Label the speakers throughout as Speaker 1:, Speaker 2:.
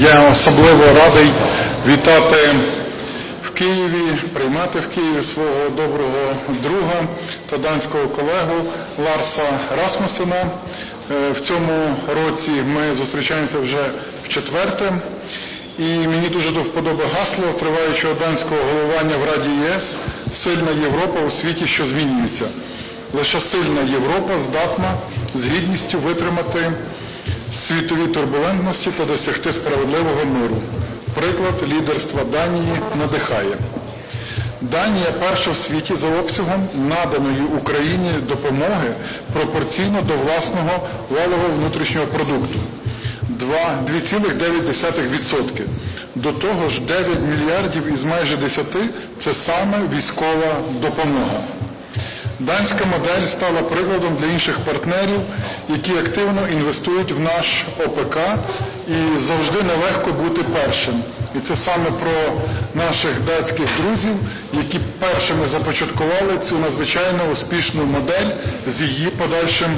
Speaker 1: Я особливо радий вітати в Києві, приймати в Києві свого доброго друга та данського колегу Ларса Расмусена. Е, В цьому році ми зустрічаємося вже в четверте. І мені дуже до вподоби гасло триваючого данського головування в Раді ЄС Сильна Європа у світі, що змінюється. Лише сильна Європа здатна з гідністю витримати світові турбулентності та досягти справедливого миру. Приклад лідерства Данії надихає. Данія перша в світі за обсягом наданої Україні допомоги пропорційно до власного валового внутрішнього продукту. Два- 2,9%. До того ж 9 мільярдів із майже 10 – це саме військова допомога. Данська модель стала прикладом для інших партнерів, які активно інвестують в наш ОПК і завжди нелегко бути першим. І це саме про наших датських друзів, які першими започаткували цю надзвичайно успішну модель з її подальшим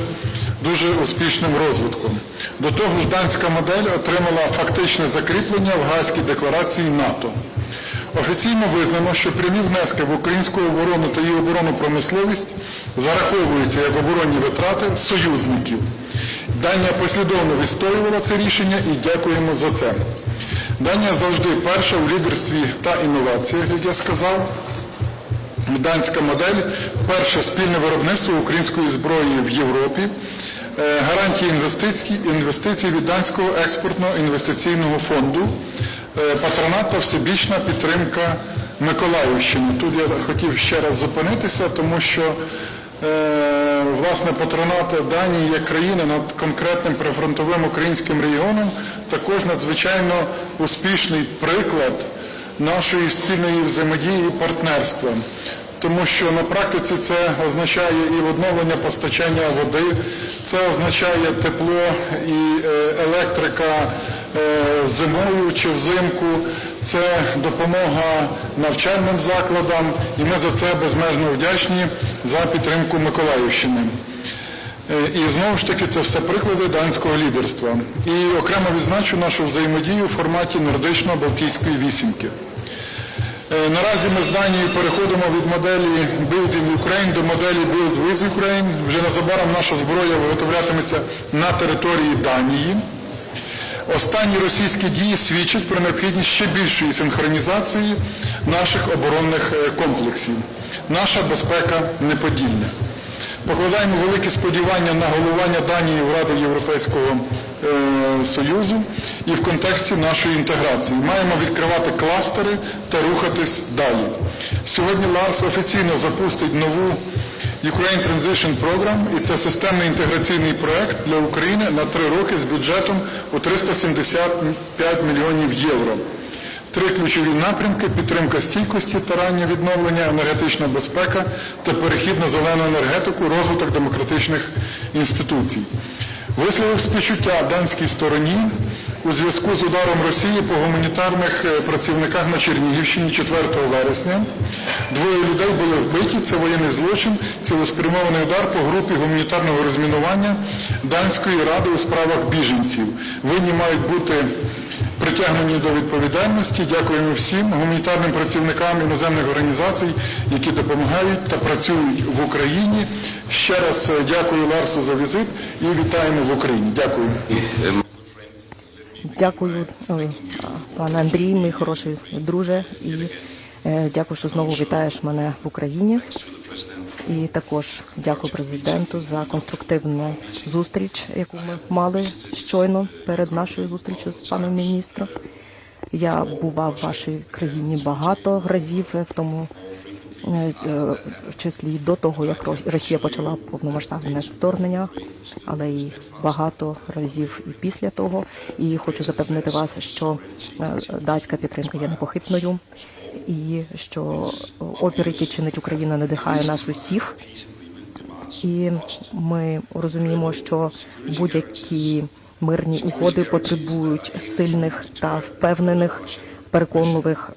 Speaker 1: дуже успішним розвитком. До того ж, данська модель отримала фактичне закріплення в Гаазькій декларації НАТО. Офіційно визнано, що прямі внески в українську оборону та її оборонну промисловість зараховуються як оборонні витрати союзників. Данія послідовно відстоювала це рішення і дякуємо за це. Данія завжди перша у лідерстві та інноваціях, як я сказав. Данська модель перше спільне виробництво української зброї в Європі, е, гарантії інвестицій, від Данського експортного інвестиційного фонду, е, патронат та всебічна підтримка Миколаївщини. Тут я хотів ще раз зупинитися, тому що е, власне патронат Данії як країни над конкретним прифронтовим українським регіоном також надзвичайно успішний приклад нашої спільної взаємодії і партнерства. Тому що на практиці це означає і відновлення постачання води, це означає тепло і е, електрика зимою чи взимку, це допомога навчальним закладам, і ми за це безмежно вдячні за підтримку Миколаївщини. Е, І знову ж таки це все приклади данського лідерства. І окремо відзначу нашу взаємодію в форматі нордично-балтійської вісімки. Е, Наразі ми з Данією переходимо від моделі Build in Ukraine до моделі Build with Ukraine. Вже незабаром наша зброя виготовлятиметься на території Данії. Останні російські дії свідчать про необхідність ще більшої синхронізації наших оборонних е, комплексів. Наша безпека неподільна. Покладаємо великі сподівання на головування Данії в Раду Європейського е, Союзу і в контексті нашої інтеграції. Маємо відкривати кластери та рухатись далі. Сьогодні Ларс офіційно запустить нову Ukraine Transition Program, і це системний інтеграційний проект для України на три роки з бюджетом у 375 мільйонів євро. Три ключові напрямки підтримка стійкості та раннє відновлення, енергетична безпека та перехід на зелену енергетику, розвиток демократичних інституцій. Висловив співчуття данській стороні у зв'язку з ударом Росії по гуманітарних е, працівниках на Чернігівщині 4 вересня. Двоє людей були вбиті. Це воєнний злочин, цілеспрямований удар по групі гуманітарного розмінування Данської ради у справах біженців. Винні мають бути притягнені до відповідальності. Дякуємо всім гуманітарним працівникам іноземних організацій, які допомагають та працюють в Україні. Ще раз е, дякую Ларсу за візит і вітаємо в Україні. Дякую.
Speaker 2: Дякую, ой, пане Андрій, мій хороший друже, і е, дякую, що знову вітаєш мене в Україні. І також дякую президенту за конструктивну зустріч, яку ми мали щойно перед нашою зустрічю з паном міністром. Я бував в вашій країні багато разів, в тому е, е, в числі до того, як Росія почала повномасштабне вторгнення, але й багато разів і після того. І хочу запевнити вас, що е, датська підтримка є непохитною, і що опір, який чинить Україна, надихає нас усіх. І ми розуміємо, що будь-які мирні угоди потребують сильних та впевнених, переконливих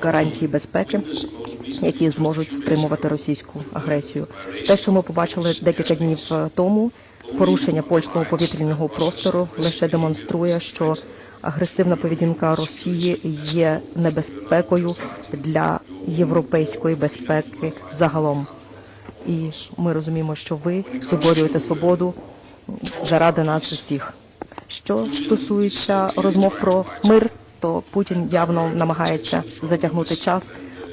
Speaker 2: гарантій безпеки, які зможуть стримувати російську агресію. Те, що ми побачили декілька днів е, тому, порушення польського повітряного простору лише демонструє, що агресивна поведінка Росії є небезпекою для європейської безпеки загалом. І ми розуміємо, що ви виборюєте свободу заради нас усіх. Що стосується розмов про мир, то Путін явно намагається затягнути час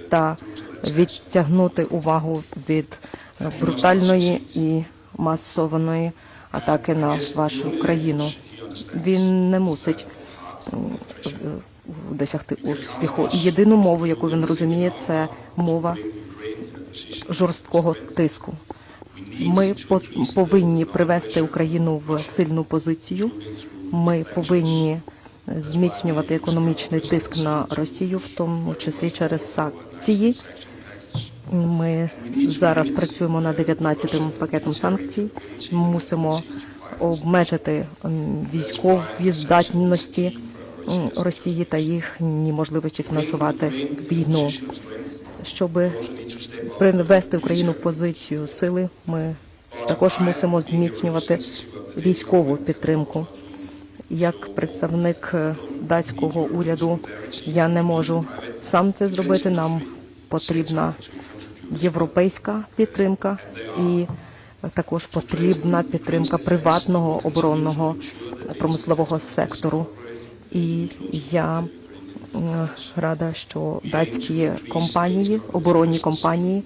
Speaker 2: та відтягнути увагу від е, брутальної і масованої атаки на вашу країну. Він не мусить досягти успіху. Єдину мову, яку він розуміє, це мова жорсткого тиску. Ми по- повинні привести Україну в сильну позицію. Ми повинні зміцнювати економічний тиск на Росію, в тому числі через санкції. Ми зараз працюємо над 19-м пакетом санкцій. Мусимо обмежити військові здатності Росії та їхні можливості фінансувати війну. Щоб привести Україну в позицію сили, ми також мусимо зміцнювати військову підтримку. Як представник е, датського уряду я не можу сам це зробити. Нам потрібна європейська підтримка і також потрібна підтримка приватного оборонного промислового сектору. І я рада, що датські компанії, оборонні компанії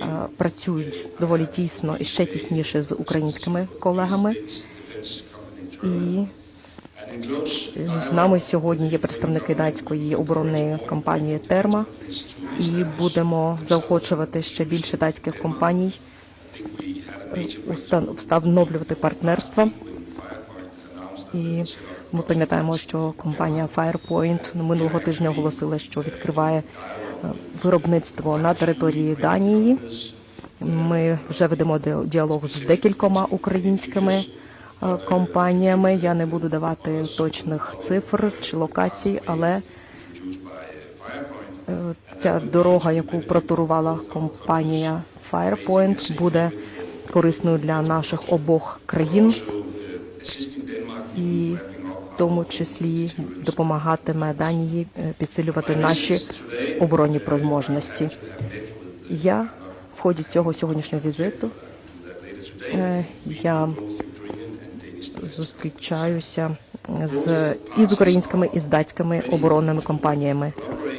Speaker 2: е, працюють доволі тісно і ще тісніше з українськими колегами. І з нами сьогодні є представники датської оборонної компанії Терма, і будемо заохочувати ще більше датських компаній встановлювати партнерства. І ми пам'ятаємо, що компанія Firepoint минулого тижня оголосила, що відкриває е, виробництво на території Данії. Ми вже ведемо діалог з декількома українськими компаніями. Я не буду давати точних цифр чи локацій, але е, ця дорога, яку протурувала компанія Firepoint, буде корисною для наших обох країн і в тому числі допомагатиме Данії е, підсилювати наші оборонні спроможності. Я в ході цього сьогоднішнього візиту е, я зустрічаюся з і з українськими, і з датськими оборонними компаніями.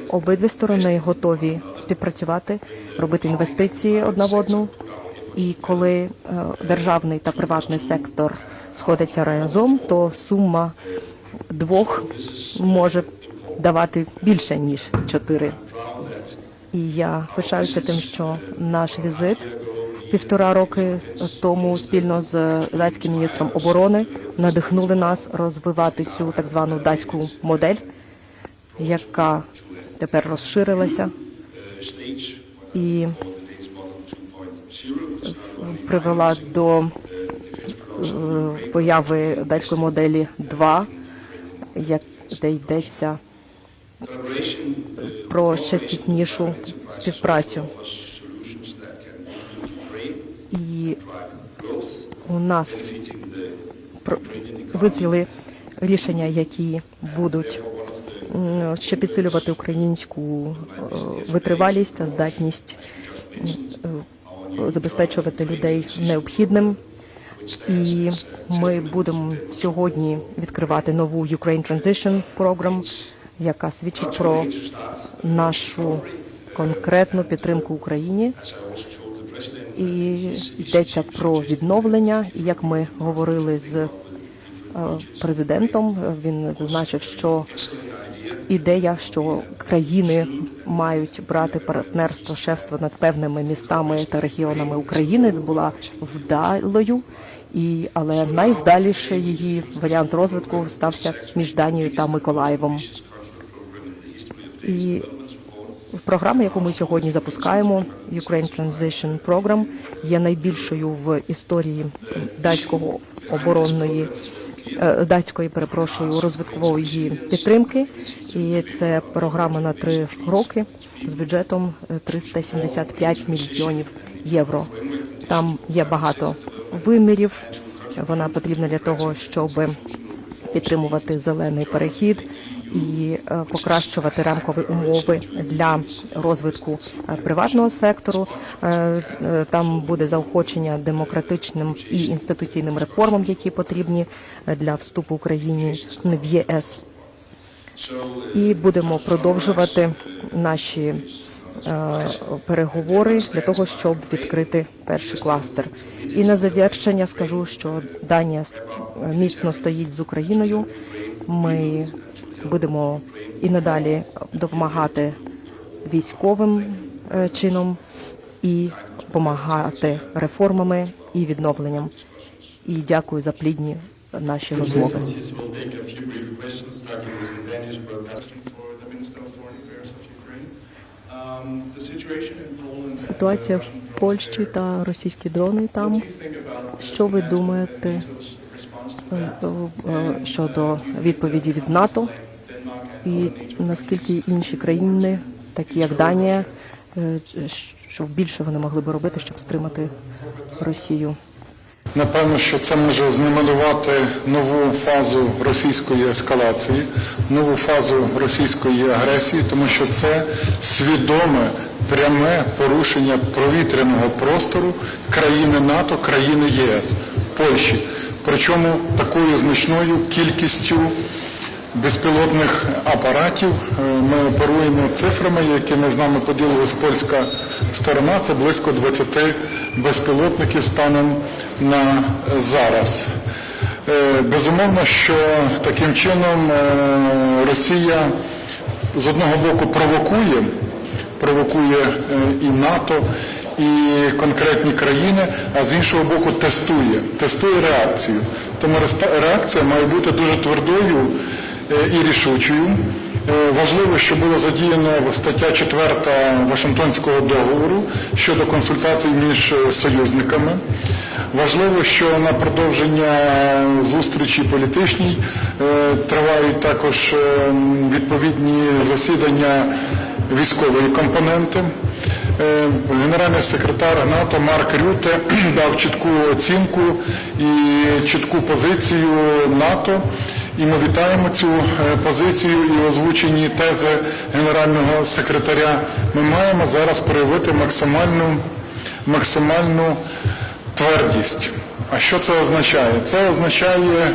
Speaker 2: Обидві сторони готові співпрацювати, робити інвестиції одна в одну. І коли е, державний та приватний сектор сходяться разом, то сума двох може давати більше ніж чотири. І я пишаюся тим, що наш візит півтора роки тому спільно з датським міністром оборони надихнули нас розвивати цю так звану датську модель, яка тепер розширилася і привела до е, появи датської моделі 2, як де йдеться про ще тіснішу співпрацю. У нас визріли рішення, які будуть ще підсилювати українську е, витривалість та здатність е, забезпечувати людей необхідним. І ми будемо сьогодні відкривати нову Ukraine Transition Program, яка свідчить про нашу конкретну підтримку Україні. І йдеться про відновлення. І як ми говорили з е, президентом, він зазначив, що ідея, що країни мають брати партнерство, шефство над певними містами та регіонами України, була вдалою. І але найвдаліший її варіант розвитку стався між Данією та Миколаєвом. І програма, яку ми сьогодні запускаємо, Ukraine Transition Program, є найбільшою в історії датського оборонної е, датської, перепрошую, розвиткової підтримки. І це програма на три роки з бюджетом е, 375 мільйонів євро. Там є багато вимірів. Вона потрібна для того, щоб підтримувати зелений перехід і е, покращувати рамкові умови для розвитку е, приватного сектору. Е, Там буде заохочення демократичним і інституційним реформам, які потрібні для вступу України в ЄС. І будемо продовжувати наші переговори для того, щоб відкрити перший кластер. І на завершення скажу, що Данія міцно стоїть з Україною. Ми будемо і надалі допомагати військовим е, чином і допомагати реформами і відновленням. І дякую за плідні наші розмови.
Speaker 3: Um,
Speaker 2: Ситуація в Польщі та російські дрони там. Що ви думаєте е, е, щодо відповіді від НАТО і наскільки інші країни, такі як Данія, е, що більше вони могли би робити, щоб стримати Росію?
Speaker 1: Напевно, що це може знаменувати нову фазу російської ескалації, нову фазу російської агресії, тому що це свідоме пряме порушення повітряного простору країни НАТО, країни ЄС, Польщі. Причому такою значною кількістю безпілотних апаратів. Е, Ми оперуємо цифрами, якими з нами поділилась польська сторона. Це близько 20 безпілотників станом на зараз. Е, Безумовно, що таким чином е, Росія з одного боку провокує, провокує і НАТО, і конкретні країни, а з іншого боку тестує, тестує реакцію. Тому реакція має бути дуже твердою і рішучою. Е, Важливо, що було задіяно стаття 4 Вашингтонського договору щодо консультацій між е, союзниками. Важливо, що на продовження зустрічі політичній е, тривають також е, відповідні засідання військової компоненти. Е, Генеральний секретар НАТО Марк Рюте дав чітку оцінку і чітку позицію НАТО. І ми вітаємо цю е, позицію і озвучені тези генерального секретаря. Ми маємо зараз проявити максимальну, максимальну твердість. А що це означає? Це означає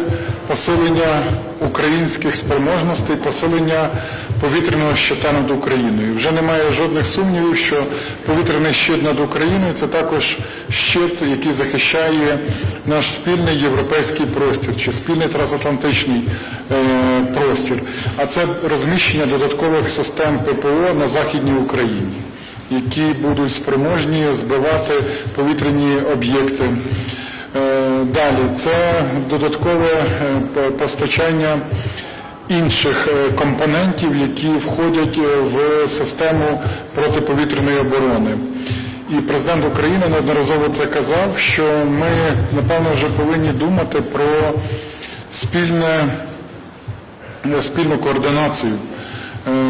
Speaker 1: посилення українських спроможностей, посилення повітряного щита над Україною. Вже немає жодних сумнівів, що повітряний щит над Україною це також щит, який захищає наш спільний європейський простір чи спільний трансатлантичний е, простір. А це розміщення додаткових систем ППО на Західній Україні які будуть спроможні збивати повітряні об'єкти. Е, Далі це додаткове е, постачання інших е, компонентів, які входять в систему протиповітряної оборони. І президент України неодноразово це казав, що ми, напевно, вже повинні думати про спільне спільну координацію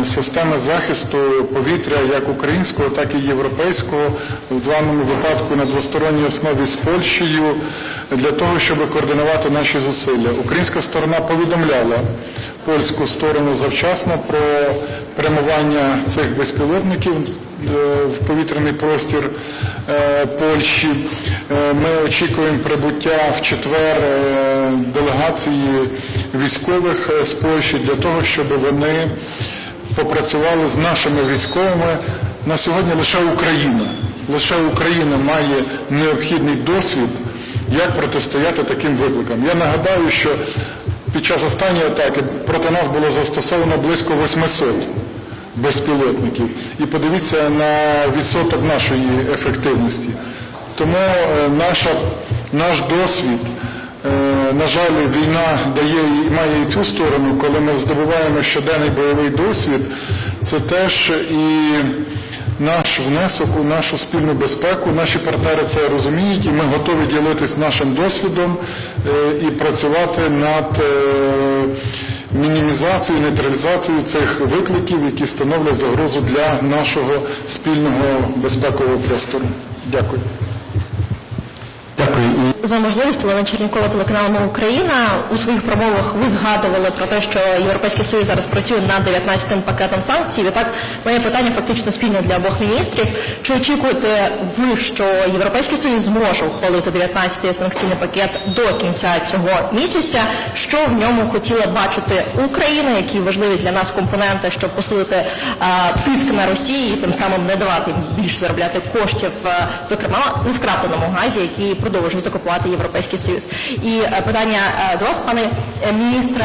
Speaker 1: системи захисту повітря як українського, так і європейського, в даному випадку на двосторонній основі з Польщею, для того, щоб координувати наші зусилля. Українська сторона повідомляла польську сторону завчасно про прямування цих безпілотників е, в повітряний простір е, Польщі. Е, Ми очікуємо прибуття в четвер е, делегації військових е, з Польщі для того, щоб вони попрацювали з нашими військовими. На сьогодні лише Україна. Лише Україна має необхідний досвід, як протистояти таким викликам. Я нагадаю, що під час останньої атаки проти нас було застосовано близько 800 безпілотників. І подивіться на відсоток нашої ефективності. Тому е, наша, наш досвід, е, на жаль, війна дає має і цю сторону, коли ми здобуваємо щоденний бойовий досвід, це теж і наш внесок у нашу спільну безпеку. Наші партнери це розуміють, і ми готові ділитись нашим досвідом е, і працювати над е, мінімізацією, нейтралізацією цих викликів, які становлять загрозу для нашого спільного безпекового простору. Дякую.
Speaker 4: Дякую. За можливість. Олена Чернікова, телеканал «Ми Україна. У своїх промовах ви згадували про те, що Європейський Союз зараз працює над 19-м пакетом санкцій. Відтак, моє питання фактично спільне для обох міністрів. Чи очікуєте ви, що Європейський Союз зможе ухвалити 19-й санкційний пакет до кінця цього місяця? Що в ньому хотіла бачити Україна, які важливі для нас компоненти, щоб посилити а, тиск на Росію і тим самим не давати більше заробляти коштів, а, зокрема на скрапленому газі, який продовжує закупувати Європейський Союз. І е, питання е, до вас, пане е, міністре.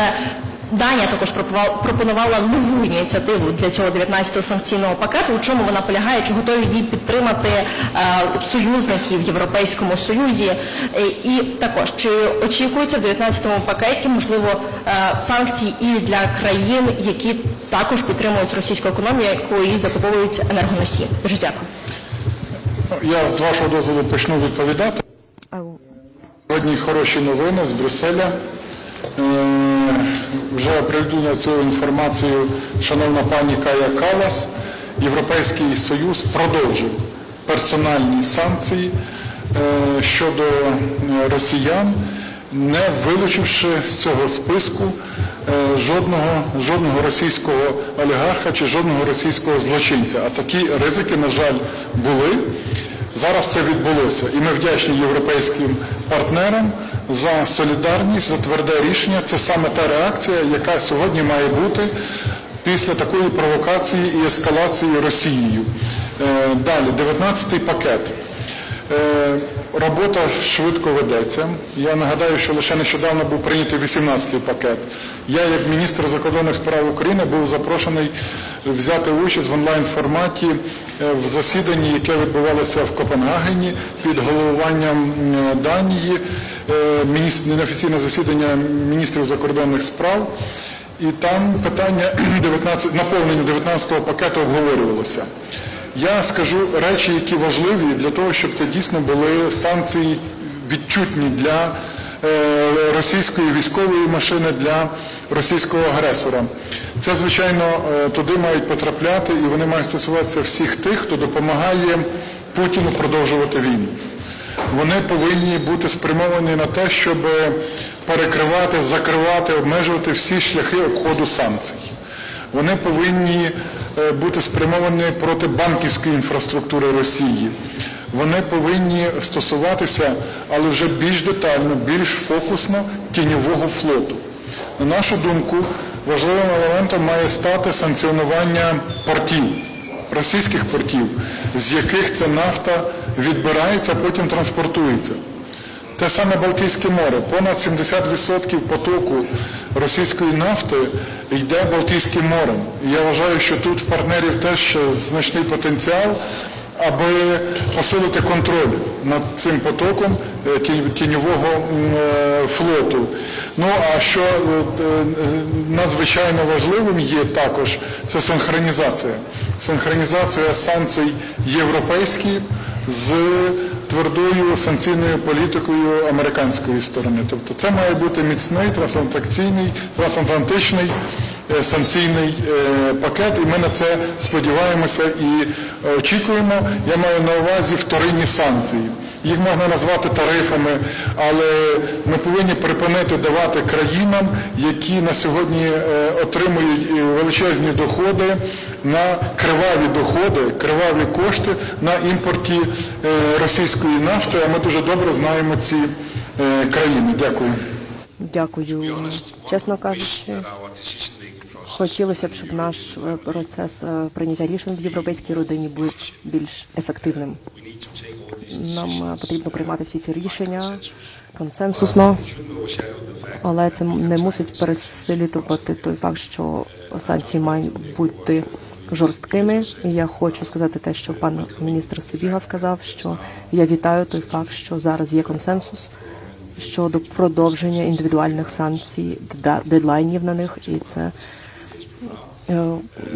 Speaker 4: Данія також пропонувала- пропонувала нову ініціативу для цього 19-го санкційного пакету. У чому вона полягає? Чи готові її підтримати е, союзників в Європейському Союзі? Е, І також чи очікується в 19-му пакеті можливо е, санкції і для країн, які також підтримують російську економіку і закуповують енергоносії? Дуже дякую.
Speaker 1: Я з вашого дозволу почну відповідати. Сьогодні хороші новини з Брюсселя. Е, Вже оприлюднила цю інформацію шановна пані Кая Калас. Європейський Союз продовжив персональні санкції е, щодо е, росіян, не вилучивши з цього списку жодного, жодного російського олігарха чи жодного російського злочинця. А такі ризики, на жаль, були. Зараз це відбулося, і ми вдячні європейським партнерам за солідарність, за тверде рішення. Це саме та реакція, яка сьогодні має бути після такої провокації і ескалації Росією. Е, Далі, 19-й пакет. Е, Робота швидко ведеться. Я нагадаю, що лише нещодавно був прийнятий 18-й пакет. Я, як міністр закордонних справ України, був запрошений взяти участь в онлайн-форматі в засіданні, яке відбувалося в Копенгагені під головуванням е, Данії, е, неофіційне засідання міністрів закордонних справ. І там питання 19, наповнення 19-го пакету обговорювалося. Я скажу речі, які важливі для того, щоб це дійсно були санкції відчутні для е, російської військової машини, для російського агресора. Це, звичайно, е, туди мають потрапляти і вони мають стосуватися всіх тих, хто допомагає Путіну продовжувати війну. Вони повинні бути спрямовані на те, щоб перекривати, закривати, обмежувати всі шляхи обходу санкцій. Вони повинні е, бути спрямовані проти банківської інфраструктури Росії. Вони повинні стосуватися, але вже більш детально, більш фокусно тіньового флоту. На нашу думку, важливим елементом має стати санкціонування портів, російських портів, з яких ця нафта відбирається, потім транспортується. Те саме Балтійське море. Понад 70% потоку російської нафти йде Балтійським морем. Я вважаю, що тут в партнерів теж значний потенціал, аби посилити контроль над цим потоком е, тіньового е, флоту. Ну а що е, надзвичайно важливим є також, це синхронізація. Синхронізація санкцій європейських з твердою санкційною політикою американської сторони. Тобто це має бути міцний трансатлантичний, санкційний е, пакет, і ми на це сподіваємося і е, очікуємо. Я маю на увазі вторинні санкції. Їх можна назвати тарифами, але ми повинні припинити давати країнам, які на сьогодні е, отримують е, величезні доходи на криваві доходи, криваві кошти на імпорті е, російської нафти. А ми дуже добре знаємо ці е, країни. Дякую.
Speaker 2: Дякую. Чесно кажучи, хотілося б, щоб наш е, процес е, прийняття рішень в європейській родині був більш ефективним. Нам е, потрібно приймати всі ці рішення консенсусно, але це не мусить переслідувати той факт, що санкції мають бути жорсткими. Я хочу сказати те, що пан міністр Сибіга сказав, що я вітаю той факт, що зараз є консенсус щодо продовження індивідуальних санкцій, дедлайнів на них, і це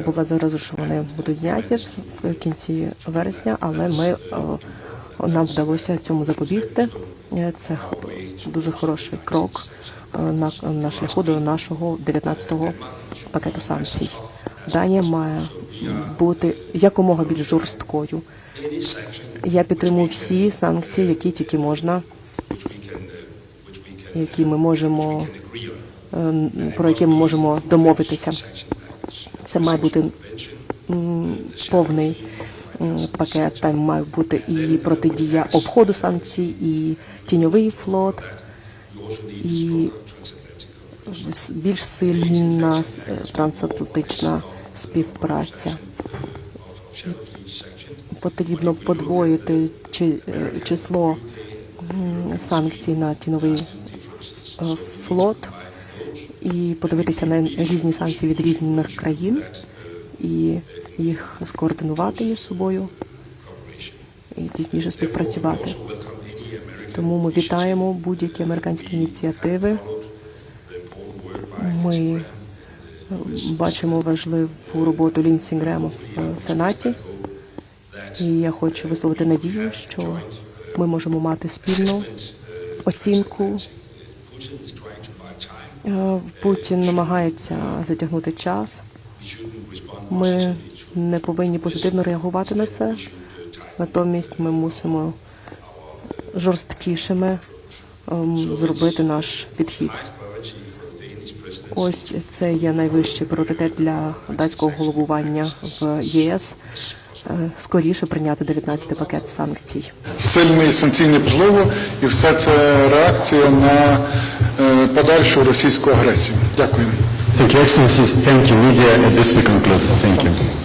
Speaker 2: була зараз, що вони будуть зняті в кінці вересня, але ми е, нам вдалося цьому запобігти. Е, Це дуже хороший крок е, на, на шляху до нашого 19-го пакету санкцій. Данія має бути якомога більш жорсткою. Я підтримую всі санкції, які тільки можна які ми можемо ем, про які ми можемо домовитися. Це має бути повний пакет. Там має бути і протидія обходу санкцій, і тіньовий флот, і більш сильна е, трансатлантична співпраця. Потрібно подвоїти е, число санкцій на тіновий е, флот і подивитися на різні санкції від різних країн і їх скоординувати між собою і тісніше співпрацювати. Тому ми вітаємо будь-які американські ініціативи. Ми е, бачимо важливу роботу Лінсі Грема в Сенаті. І я хочу висловити надію, що ми можемо мати спільну оцінку. Е, Путін намагається затягнути час. Ми не повинні позитивно реагувати на це. Натомість ми мусимо жорсткішими ем, зробити наш підхід. Ось це є найвищий пріоритет для датського головування в ЄС. Е, Скоріше прийняти 19 пакет санкцій.
Speaker 1: Сильний санкційний можливо, і все це реакція на е, подальшу російську агресію. Дякую.
Speaker 5: Thank you, Excellencies. Thank you, media. This we conclude. Thank you.